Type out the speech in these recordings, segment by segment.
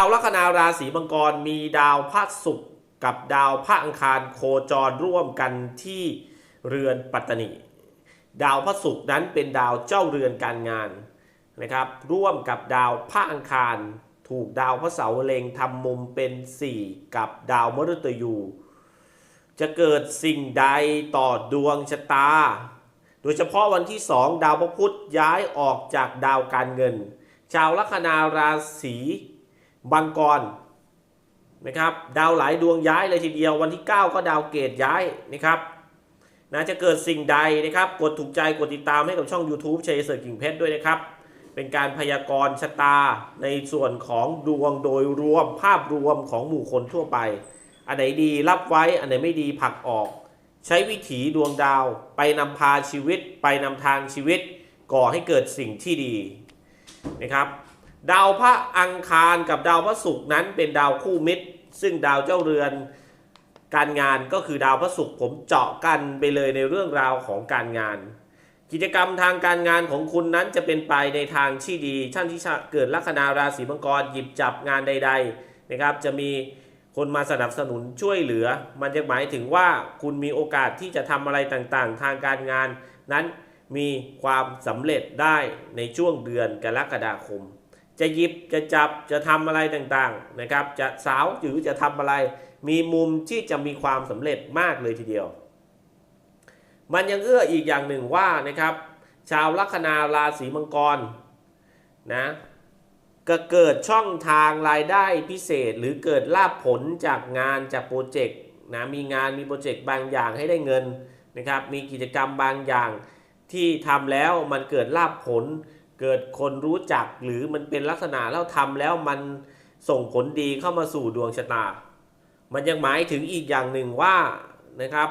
ดาวลัคนาราศีมังกรมีดาวพระศุกร์กับดาวพระอังคารโคจรร่วมกันที่เรือนปัตตนีดาวพระศุกร์นั้นเป็นดาวเจ้าเรือนการงานนะครับ ร่วมกับดาวพระอังคาร ถูกดาวพระเสาร์เล็งทำมุมเป็น 4 กับดาวมฤตยู จะเกิดสิ่งใดต่อดวงชะตา โดยเฉพาะวันที่2ดาวพระพุธย้ายออกจากดาวการเงิน ชาวลัคนาราศี บังกรนะครับดาวหลายดวงย้ายเลยทีเดียววันที่ 9 ก็ดาวเกตย้ายนะครับนะจะเกิดสิ่งใดนะครับ กดถูกใจกดติดตามให้กับช่อง YouTube ชัยเสร์กิ่งเพชรด้วยนะครับ เป็นการพยากรณ์ชะตาในส่วนของดวงโดยรวมภาพรวมของหมู่คนทั่วไป อันไหนดีรับไว้ อันไหนไม่ดีผลักออก ใช้วิถีดวงดาว ไปนำพาชีวิต ไปนำทางชีวิต ก่อให้เกิดสิ่งที่ดีนะครับ ดาวพระอังคารกับดาวพระศุกร์นั้นเป็นดาวคู่มิตร ซึ่งดาวเจ้าเรือนการงานก็คือดาวพระศุกร์ผมเจาะกันไปเลยในเรื่องราวของการงาน กิจกรรมทางการงานของคุณนั้นจะเป็นไปในทางที่ดีท่านที่เกิดลัคนาราศีมังกรหยิบจับงานใด ๆนะครับ จะมีคนมาสนับสนุนช่วยเหลือ มันจะหมายถึงว่าคุณมีโอกาสที่จะทำอะไรต่างๆ ทางการงาน นั้นมีความสำเร็จได้ในช่วงเดือนกรกฎาคม จะหยิบจะจับจะทำอะไรต่างๆนะครับ จะสาวหรือจะทำอะไร มีมุมที่จะมีความสำเร็จมากเลยทีเดียว มันยังเอื้ออีกอย่างหนึ่งว่านะครับ ชาวลัคนาราศีมังกรนะก็เกิดช่องทางรายได้พิเศษหรือเกิดลาภผลจากงานจากโปรเจกต์นะมีงานมีโปรเจกต์บางอย่างให้ได้เงินนะครับ มีกิจกรรมบางอย่างที่ทำแล้วมันเกิดลาภผล เกิดคนรู้จักหรือมันเป็นลักษณะแล้วทำแล้วมันส่งผลดีเข้ามาสู่ดวงชะตา มันยังหมายถึงอีกอย่างหนึ่งว่านะครับ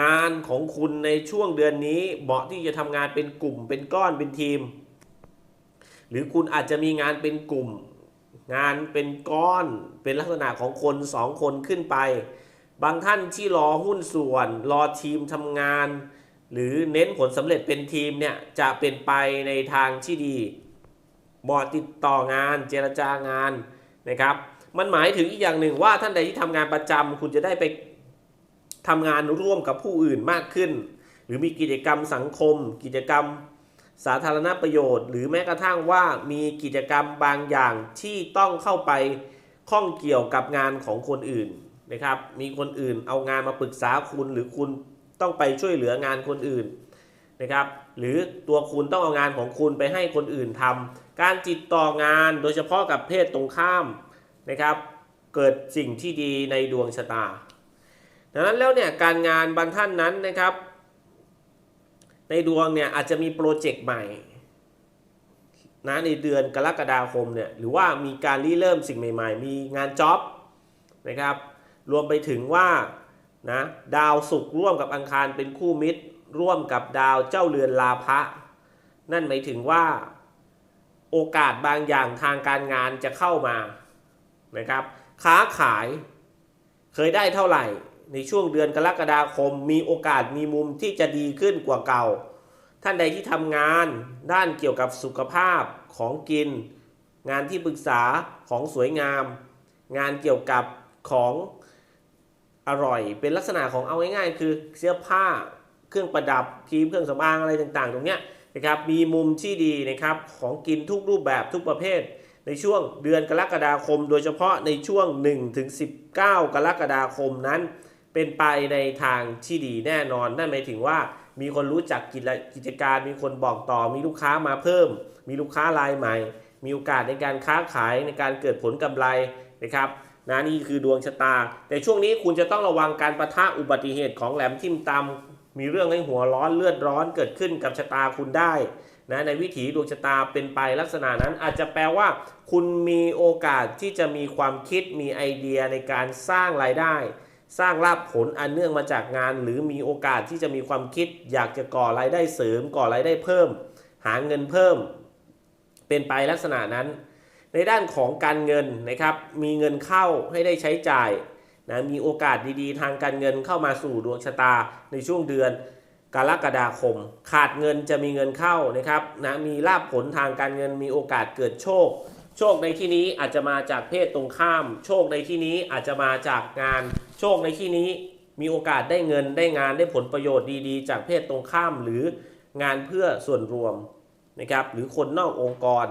งานของคุณในช่วงเดือนนี้เหมาะที่จะทำงานเป็นกลุ่มเป็นก้อนเป็นทีม หรือคุณอาจจะมีงานเป็นกลุ่ม งานเป็นก้อนเป็นลักษณะของคนสองคนขึ้นไป บางท่านที่รอหุ้นส่วน รอทีมทำงาน หรือเน้นผลสำเร็จเป็นทีมเนี่ยจะเป็นไปในทางที่ดีเหมาะติดต่องานเจรจางานนะครับ มันหมายถึงอีกอย่างหนึ่งว่าท่านใดที่ทำงานประจำคุณจะได้ไปทำงานร่วมกับผู้อื่นมากขึ้น หรือมีกิจกรรมสังคม กิจกรรมสาธารณประโยชน์ หรือแม้กระทั่งว่ามีกิจกรรมบางอย่างที่ต้องเข้าไปข้องเกี่ยวกับงานของคนอื่นนะครับ มีคนอื่นเอางานมาปรึกษาคุณหรือคุณ ต้องไปช่วยเหลืองานคนอื่นนะครับหรือตัวคุณต้องเอางานของคุณไปให้คนอื่นทำการติดต่องานโดยเฉพาะกับเพศตรงข้ามนะครับเกิดสิ่งที่ดีในดวงชะตา ดังนั้นแล้วเนี่ยการงานบางท่านนั้นนะครับ ในดวงเนี่ยอาจจะมีโปรเจกต์ใหม่นะในเดือนกรกฎาคมเนี่ยหรือว่ามีการริเริ่มสิ่งใหม่ ๆ มีงานจ็อบนะครับรวมไปถึงว่า นะดาวศุกร์ร่วมกับอังคารเป็นคู่มิตร ร่วมกับดาวเจ้าเรือนลาภะนั่นหมายถึงว่าโอกาสบางอย่างทางการงานจะเข้ามานะครับ ค้าขายเคยได้เท่าไหร่ ในช่วงเดือนกรกฎาคมมีโอกาสมีมุมที่จะดีขึ้นกว่าเก่า ท่านใดที่ทำงานด้านเกี่ยวกับสุขภาพของกิน งานที่ปรึกษาของสวยงาม งานเกี่ยวกับของ อร่อย เป็นลักษณะของเอาง่ายๆ คือเสื้อผ้าเครื่องประดับครีมเครื่องสำอางอะไรต่างๆ ตรงเนี้ยนะครับมีมุมที่ดีนะครับของกินทุกรูปแบบทุกประเภท ในช่วงเดือนกรกฎาคม โดยเฉพาะในช่วง1ถึง19 กรกฎาคมนั้น เป็นไปในทางที่ดีแน่นอนนั่นหมายถึงว่ามีคนรู้จักกิจกิจการ มีคนบอกต่อ มีลูกค้ามาเพิ่ม มีลูกค้ารายใหม่ มีโอกาสในการค้าขายในการเกิดผลกำไรนะครับ นะนี่คือดวงชะตา แต่ช่วงนี้คุณจะต้องระวังการประทะอุบัติเหตุของแหลมทิ่มตำมีเรื่องให้หัวร้อนเลือดร้อนเกิดขึ้นกับชะตาคุณได้นะในวิถีดวงชะตาเป็นไปลักษณะนั้นอาจจะแปลว่า คุณมีโอกาสที่จะมีความคิดมีไอเดียในการสร้างรายได้ สร้างลาภผลอันเนื่องมาจากงาน หรือมีโอกาสที่จะมีความคิด อยากจะก่อรายได้เสริม ก่อรายได้เพิ่ม หาเงินเพิ่ม เป็นไปลักษณะนั้น ในด้านของการเงินนะครับ มีเงินเข้าให้ได้ใช้จ่ายนะมีโอกาสดีๆ ทางการเงินเข้ามาสู่ดวงชะตาในช่วงเดือนกรกฎาคม ขาดเงินจะมีเงินเข้านะครับนะมีลาภผลทางการเงินมีโอกาสเกิดโชค โชคในที่นี้อาจจะมาจากเพศตรงข้าม โชคในที่นี้อาจจะมาจากงาน โชคในที่นี้มีโอกาสได้เงินได้งานได้ผลประโยชน์ดีๆ จากเพศตรงข้ามหรืองานเพื่อส่วนรวมนะครับหรือคนนอกองค์กร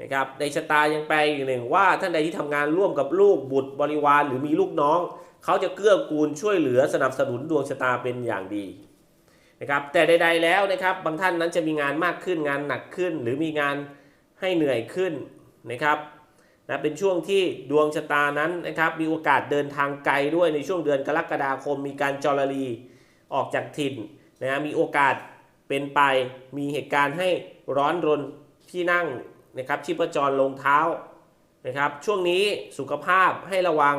นะครับในชะตายังแปลอีกหนึ่งว่าท่านใดที่ทำงานร่วมกับลูกบุตรบริวารหรือมีลูกน้อง เขาจะเกื้อกูลช่วยเหลือสนับสนุนดวงชะตาเป็นอย่างดีนะครับแต่ใด ๆแล้วนะครับบางท่านนั้นจะมีงานมากขึ้นงานหนักขึ้น หรือมีงานให้เหนื่อยขึ้นนะครับนะเป็นช่วงที่ดวงชะตานั้นนะครับมีโอกาสเดินทางไกลด้วยในช่วงเดือนกรกฎาคม มีการจรลีออกจากถิ่นนะฮะมีโอกาสเป็นไปมีเหตุการณ์ให้ร้อนรนที่นั่ง นะครับชีพจรลงเท้านะครับ ช่วงนี้สุขภาพให้ระวัง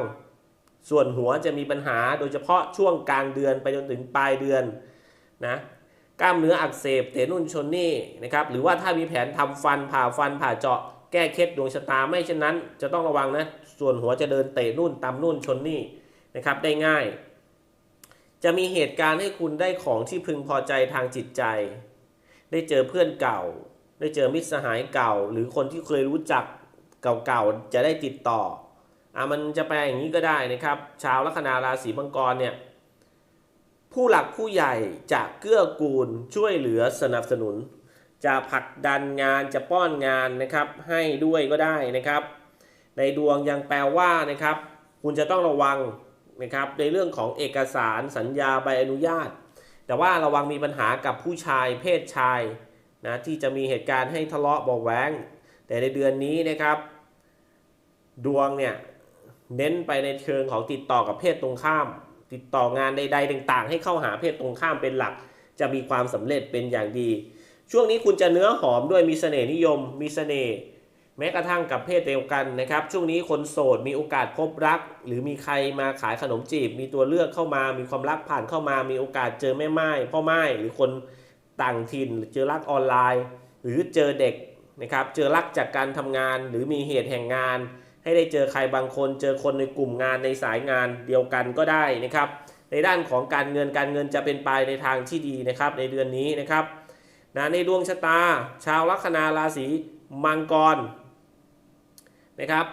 ส่วนหัวจะมีปัญหาโดยเฉพาะช่วงกลางเดือนไปจนถึงปลายเดือนนะกล้ามเนื้ออักเสบเตนุ่นชนนี่นะครับหรือว่าถ้ามีแผนทำฟันผ่าฟันผ่าเจาะ แก้เคล็ดดวงชะตาไม่เช่นนั้น จะต้องระวังนะส่วนหัวจะเดินเตะนุ่นตำนุ่นชนนี่นะครับได้ง่าย จะมีเหตุการณ์ให้คุณได้ของที่พึงพอใจทางจิตใจ ได้เจอเพื่อนเก่า ได้เจอมิตรสหายเก่า หรือคนที่เคยรู้จักเก่าๆจะได้ติดต่ออะมันจะแปลอย่างนี้ก็ได้นะครับ ชาวลัคนาราศีมังกรเนี่ยผู้หลักผู้ใหญ่จะเกื้อกูลช่วยเหลือสนับสนุน จะผลักดันงานจะป้อนงานนะครับ ให้ด้วยก็ได้นะครับ ในดวงยังแปลว่านะครับ คุณจะต้องระวังนะครับในเรื่องของเอกสารสัญญาใบอนุญาต แต่ว่าระวังมีปัญหากับผู้ชายเพศชาย นะที่จะมีเหตุการณ์ให้ทะเลาะบาะแว้ง แต่ในเดือนนี้นะครับ ดวงเนี่ยเน้นไปในเชิงของติดต่อกับเพศตรงข้าม ติดต่องานใดๆต่างๆ ให้เข้าหาเพศตรงข้ามเป็นหลัก จะมีความสำเร็จเป็นอย่างดี ช่วงนี้คุณจะเนื้อหอมด้วยมีเสน่ห์นิยม มีเสน่ห์แม้กระทั่งกับเพศเดียวกันนะครับ ช่วงนี้คนโสดมีโอกาสพบรัก หรือมีใครมาขายขนมจีบ มีตัวเลือกเข้ามา มีความรักผ่านเข้ามา มีโอกาสเจอแม่ไม้พ่อไม้หรือคน ต่างถิ่นเจอรักออนไลน์ หรือเจอเด็กนะครับเจอรักจากการทำงาน หรือมีเหตุแห่งงาน ให้ได้เจอใครบางคน เจอคนในกลุ่มงานในสายงานเดียวกันก็ได้นะครับ ในด้านของการเงินการเงินจะเป็นไปในทางที่ดีนะครับ ในเดือนนี้นะครับนะในดวงชะตา ชาวลัคนาราศีมังกรนะครับ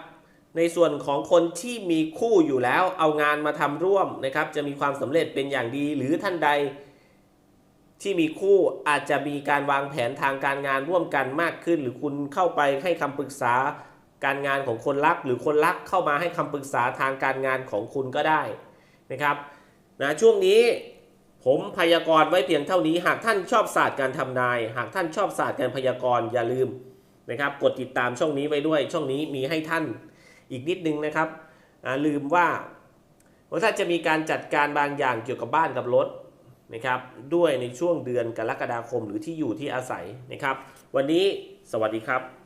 ในส่วนของคนที่มีคู่อยู่แล้วเอางานมาทำร่วมนะครับ จะมีความสำเร็จเป็นอย่างดีหรือท่านใด ที่มีคู่อาจจะมีการวางแผนทางการงานร่วมกันมากขึ้น หรือคุณเข้าไปให้คำปรึกษาการงานของคนรัก หรือคนรักเข้ามาให้คำปรึกษาทางการงานของคุณก็ได้นะครับนะช่วงนี้ผมพยากรณ์ไว้เพียงเท่านี้ หากท่านชอบศาสตร์การทำนาย หากท่านชอบศาสตร์การพยากรณ์อย่าลืมนะครับ กดติดตามช่องนี้ไว้ด้วย ช่องนี้มีให้ท่านอีกนิดนึงนะครับอ่าลืมว่าว่าถ้าจะมีการจัดการบางอย่างเกี่ยวกับบ้านกับรถ นะครับด้วยในช่วงเดือนกรกฎาคมหรือที่อยู่ที่อาศัยนะครับ วันนี้สวัสดีครับ